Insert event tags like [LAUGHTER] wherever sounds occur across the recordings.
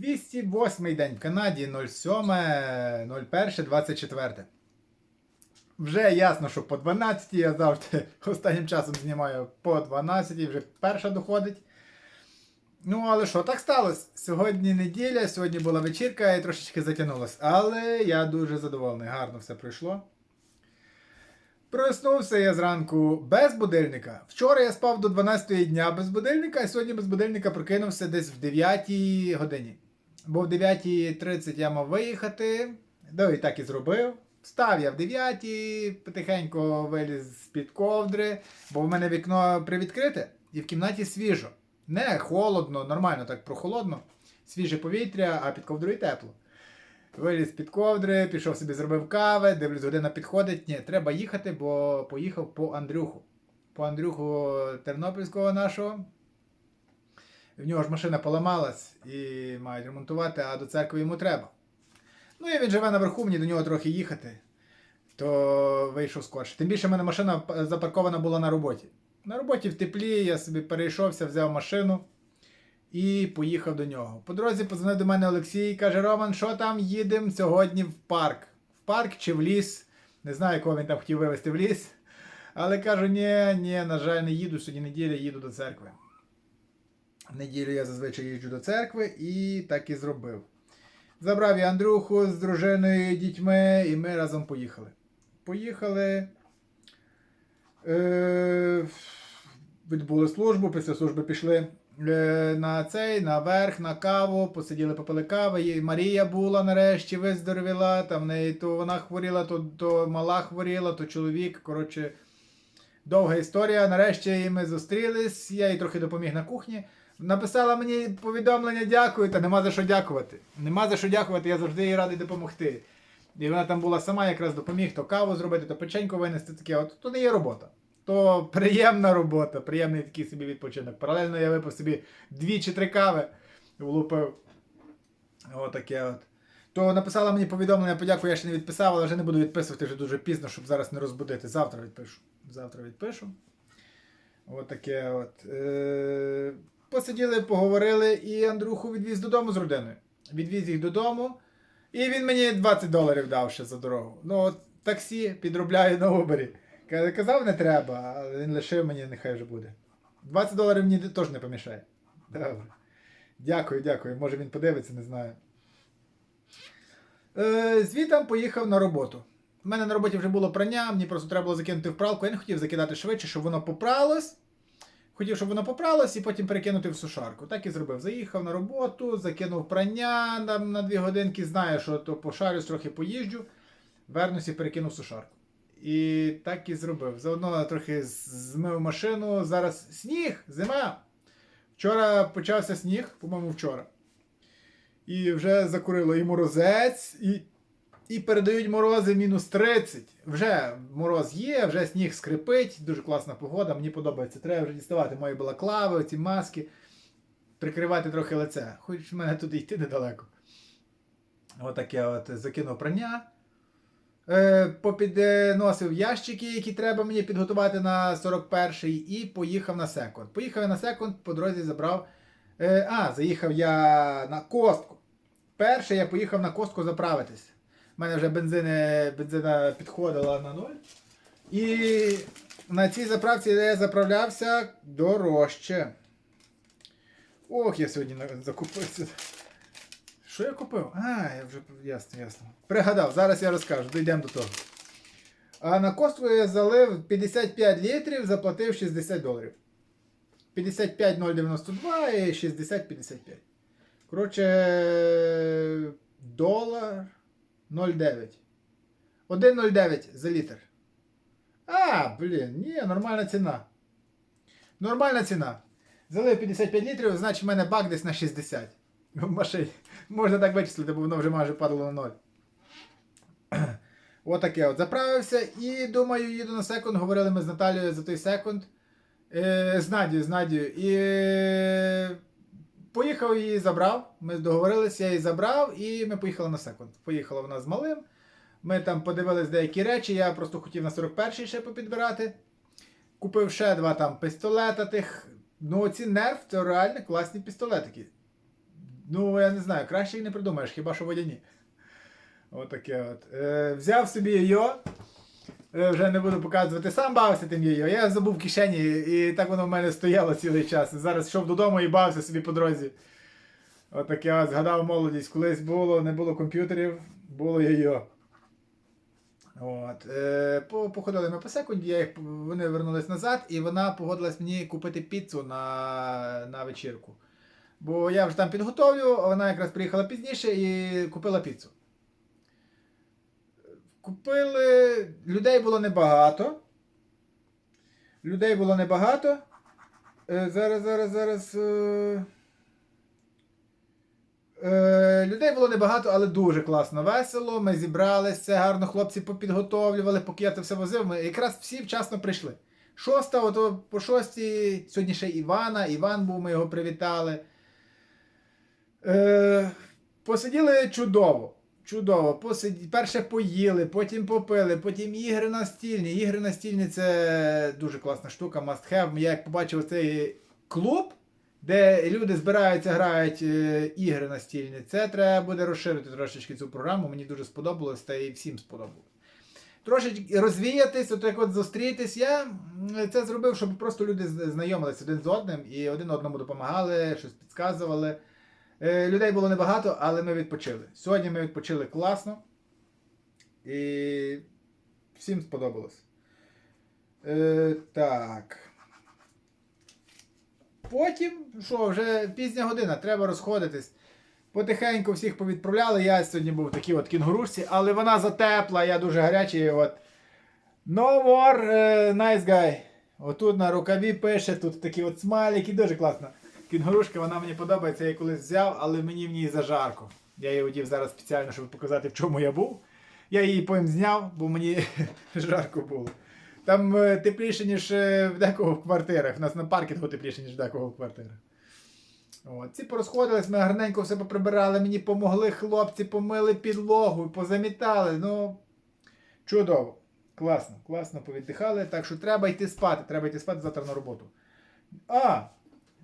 208 день в Канаді 07.01.24. Вже ясно, що по 12 я завжди [LAUGHS] останнім часом знімаю по 12, вже перша доходить. Ну, але що, так сталося. Сьогодні неділя, сьогодні була вечірка і трошечки затягнулося. Але я дуже задоволений, гарно все пройшло. Проснувся я зранку без будильника. Вчора я спав до 12 дня без будильника, а сьогодні без будильника прокинувся десь в 9 годині. Бо в 9.30 я мав виїхати, ну і так і зробив. Встав я в 9, потихеньку виліз з-під ковдри, бо в мене вікно привідкрите і в кімнаті свіжо. Не холодно, нормально так прохолодно, свіже повітря, а під ковдрою тепло. Виліз під ковдри, пішов собі, зробив кави, дивлюсь, година підходить. Ні, треба їхати, бо поїхав по Андрюху. По Андрюху Тернопільського нашого. В нього ж машина поламалась і мають ремонтувати, а до церкви йому треба. Ну і він живе наверху, мені до нього трохи їхати, то вийшов скорше. Тим більше в мене машина запаркована була на роботі. На роботі в теплі, я собі перейшовся, взяв машину і поїхав до нього. По дорозі позвонив до мене Олексій і каже: Роман, що там їдемо сьогодні в парк? В парк чи в ліс? Не знаю, кого він там хотів вивезти в ліс. Але кажу, ні, ні, на жаль, не їду. Сьогодні неділя, їду до церкви. Неділю я зазвичай їжджу до церкви і так і зробив. Забрав я Андрюху з дружиною і дітьми, і ми разом поїхали. Поїхали. Е, відбули службу, після служби пішли е, на цей, наверх, на каву, посиділи, попили кави. І Марія була нарешті, виздоровіла. Там в неї то вона хворіла, то, то мала хворіла, то чоловік. Коротше, довга історія. Нарешті ми зустрілись, я їй трохи допоміг на кухні. Написала мені повідомлення, дякую, та нема за що дякувати. Нема за що дякувати, я завжди їй радий допомогти. І вона там була сама, якраз допоміг то каву зробити, то печеньку винести, таке. От то не є робота. То приємна робота, приємний такий собі відпочинок. Паралельно я випив собі дві чи три кави, влупив. Отаке от. То написала мені повідомлення, подяку, я ще не відписав, але вже не буду відписувати вже дуже пізно, щоб зараз не розбудити. Завтра відпишу. Завтра відпишу. Отаке от. Е- Посиділи, поговорили, і Андруху відвіз додому з родиною. Відвіз їх додому. І він мені 20 доларів дав ще за дорогу. Ну, таксі підробляю на. Каже, Казав, не треба, але він лишив мені, нехай вже буде. 20 доларів мені теж не помішає. Добре. Дякую, дякую. Може він подивиться, не знаю. Е, звітом поїхав на роботу. У мене на роботі вже було прання, мені просто треба було закинути в пралку. Я не хотів закидати швидше, щоб воно попралось. Хотів, щоб воно попралось і потім перекинути в сушарку. Так і зробив. Заїхав на роботу, закинув прання там, на дві годинки, знаю, що то пошарюсь, трохи поїжджу, вернусь і перекинув в сушарку. І так і зробив. Заодно трохи змив машину. Зараз сніг, зима. Вчора почався сніг, по-моєму, вчора. І вже закурило і морозець, і і передають морози мінус 30. Вже мороз є, вже сніг скрипить, дуже класна погода, мені подобається. Треба вже діставати мої балаклави, ці маски, прикривати трохи лице. Хоч в мене туди йти недалеко. Отаке от закинув прання. Е, попідносив ящики, які треба мені підготувати на 41-й, і поїхав на секунд. Поїхав я на секунд, по дорозі забрав. Е, а, заїхав я на костку. Перше я поїхав на костку заправитись. У мене вже бензини, бензина підходила на нуль. І на цій заправці, я заправлявся, дорожче. Ох, я сьогодні закупився. Що я купив? А, я вже ясно, ясно. Пригадав, зараз я розкажу, дійдемо до того. А на костку я залив 55 літрів, заплатив 60 доларів. 55,092 і 60,55. Коротше, долар 0,9. 1,09 за літр. А, блін, ні, нормальна ціна. Нормальна ціна. Залив 55 літрів, значить в мене бак десь на 60 в машині. Можна так вичислити, бо воно вже майже падало на 0. Отаке от. Заправився і думаю, їду на секунд. Говорили ми з Наталією за той секунд. Е, з Надією, з Надією. І поїхав її забрав. Ми договорилися, я її забрав, і ми поїхали на секунд. Поїхала вона з малим. Ми там подивились деякі речі. Я просто хотів на 41-й ще попідбирати. Купив ще два там пістолета тих. Ну, ці нерв це реально класні пістолетики. Ну, я не знаю, краще і не придумаєш, хіба що водяні. Отаке от. Е, взяв собі йо. Е, вже не буду показувати, сам бавився тим йо. Я забув в кишені, і так воно в мене стояло цілий час. Зараз йшов додому і бавився собі по дорозі. Отаке от, згадав молодість. Колись було, не було комп'ютерів, було йо. От. Е, по- походили ми по секунді, я їх, вони вернулись назад, і вона погодилась мені купити піцу на, на вечірку. Бо я вже там підготовлю, вона якраз приїхала пізніше і купила піцу. Купили. Людей було небагато. Людей було небагато. Е, зараз, зараз, зараз. Е... Е, людей було небагато, але дуже класно, весело. Ми зібралися, гарно хлопці попідготовлювали, поки я це все возив. Ми якраз всі вчасно прийшли. Шоста, ото по шостій, сьогодні ще Івана, Іван був, ми його привітали. Е, посиділи чудово. Чудово. Посиді... Перше поїли, потім попили, потім ігри настільні. Ігри настільні це дуже класна штука, must have. Я як побачив цей клуб, де люди збираються, грають е, ігри настільні. Це треба буде розширити трошечки цю програму. Мені дуже сподобалось та і всім сподобалось. Трошечки розвіятись, от як от зустрітись. Я це зробив, щоб просто люди знайомилися один з одним і один одному допомагали, щось підказували. Е, Людей було небагато, але ми відпочили. Сьогодні ми відпочили класно. І всім сподобалось. Е, так. Потім, що, вже пізня година, треба розходитись. Потихеньку всіх повідправляли. Я сьогодні був в такій от кінгурушці, але вона затепла, я дуже гарячий. От. No more е, nice guy. Отут на рукаві пише, тут такі от смайлики, дуже класно. Кінгурушка, вона мені подобається, я її колись взяв, але мені в ній зажарко. Я її одів зараз спеціально, щоб показати, в чому я був. Я її потім зняв, бо мені [LAUGHS] жарко було. Там е, тепліше, ніж е, в декого в квартирах. У нас на паркінгу тепліше, ніж в декого в квартирах. От. Ці порозходились, ми гарненько все поприбирали, мені помогли хлопці, помили підлогу, позамітали. Ну, чудово. Класно, класно повіддихали. Так що треба йти спати. Треба йти спати завтра на роботу. А,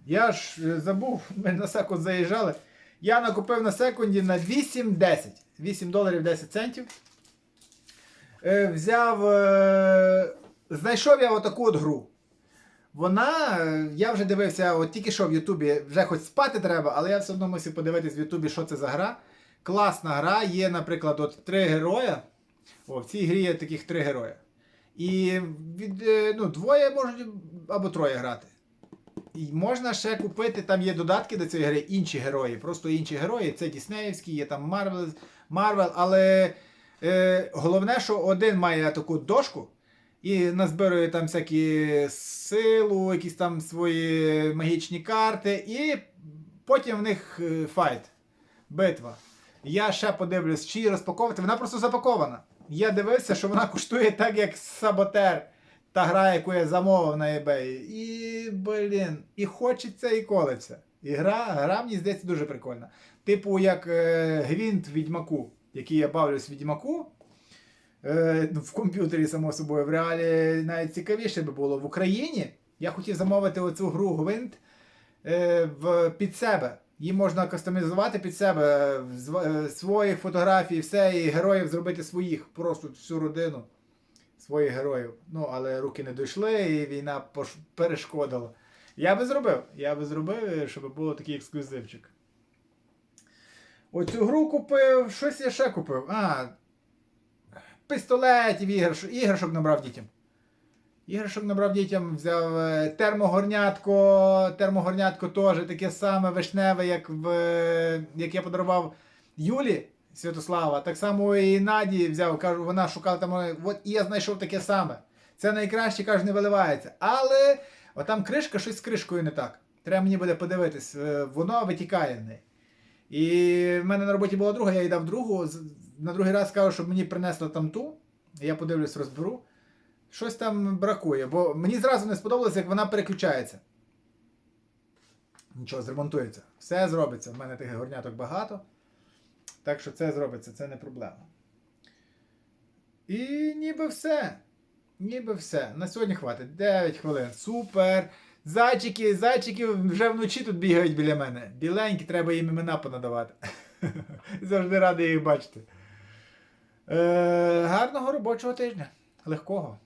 я ж е, забув, [LAUGHS] ми на секунд заїжджали. Я накупив на секунді на 8-10. 8 доларів 10 центів. Е, взяв. Е, знайшов я отаку от гру. Вона, е, я вже дивився, от тільки що в Ютубі, вже хоч спати треба, але я все одно мусив подивитись в Ютубі, що це за гра. Класна гра, є, наприклад, от три героя. О, в цій грі є таких три героя. І від, е, ну, двоє можуть або троє грати. І можна ще купити, там є додатки до цієї гри, інші герої, просто інші герої. Це Діснеївські, є там Марвел, Марвел але е, головне, що один має таку дошку і назбирує там всякі силу, якісь там свої магічні карти, і потім в них е, файт, битва. Я ще подивлюсь, чи розпаковувати. Вона просто запакована. Я дивився, що вона [LAUGHS] коштує так, як Саботер. Та гра, яку я замовив на eBay. І, блін, і хочеться, і колеться. І гра, гра мені здається дуже прикольна. Типу, як е, Гвінт в Відьмаку, який я бавлюсь Відьмаку. Е, в комп'ютері, само собою, в реалі навіть цікавіше би було. В Україні я хотів замовити оцю гру Гвинт е, в, під себе. Її можна кастомізувати під себе, зв- е, своїх фотографій, все, і героїв зробити своїх, просто всю родину своїх героїв. Ну, але руки не дійшли, і війна перешкодила. Я би зробив. Я би зробив, щоб було такий ексклюзивчик. Оцю гру купив, щось я ще купив. А, пістолетів, іграшок, іграшок набрав дітям. Іграшок набрав дітям, взяв е, термогорнятко. Термогорнятко теж таке саме вишневе, як, в, як я подарував Юлі Святослава. Так само і Наді взяв, кажу, вона шукала там. е, От і я знайшов таке саме. Це найкраще, кажу, не виливається. Але отам кришка, щось з кришкою не так. Треба мені буде подивитись, е, воно витікає в неї. І в мене на роботі була друга, я їй дав другу. На другий раз кажу, щоб мені принесли там ту. Я подивлюсь, розберу. Щось там бракує, бо мені зразу не сподобалося, як вона переключається. Нічого, зремонтується. Все зробиться. В мене тих горняток багато. Так що це зробиться, це не проблема. І ніби все. Ніби все. На сьогодні хватить. 9 хвилин. Супер. Зайчики, зайчики вже вночі тут бігають біля мене. Біленькі, треба їм імена понадавати. [LAUGHS] Завжди радий їх бачити. Е, гарного робочого тижня. Легкого.